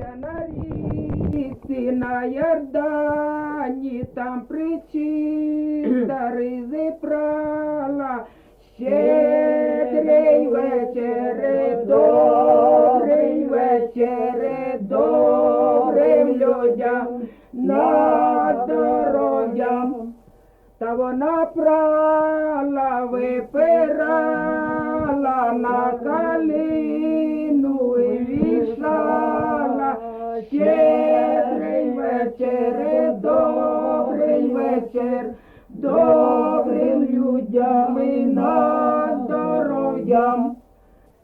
На річці, на Ярдані, там причиста ризи прала, щедрий вечере, добрий вечере, добрим людям, на здоров'я. Та вона прала, випирала на калину Щедрий вечір, добрий вечір, добрим людям і на здоров'ям.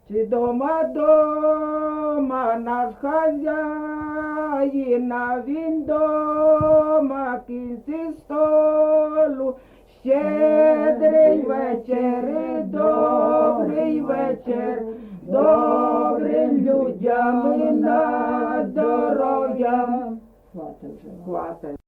Чи дома дома наш хазяїн, а він дома кінці столу. Щедрий вечір, добрий вечір, добрим людям на здоров'я. Хватить. Значить,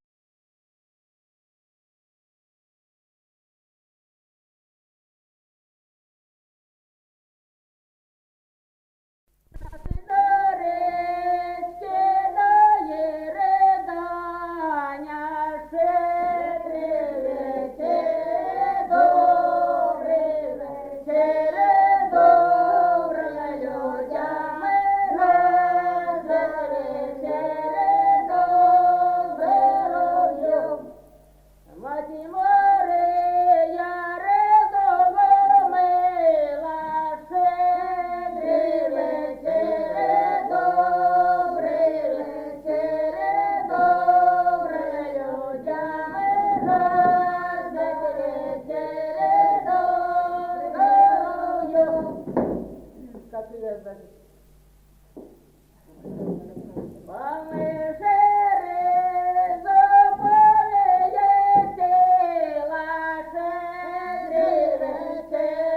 say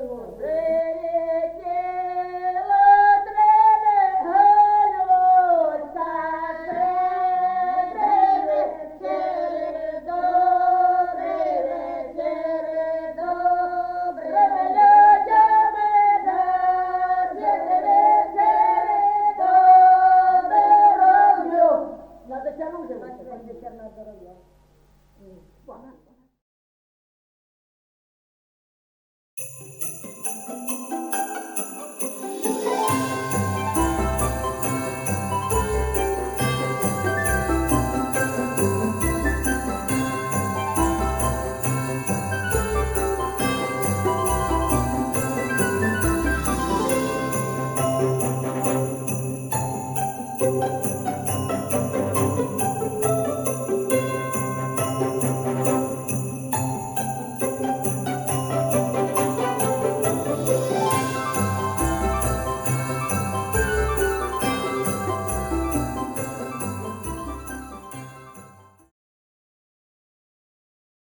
Lord.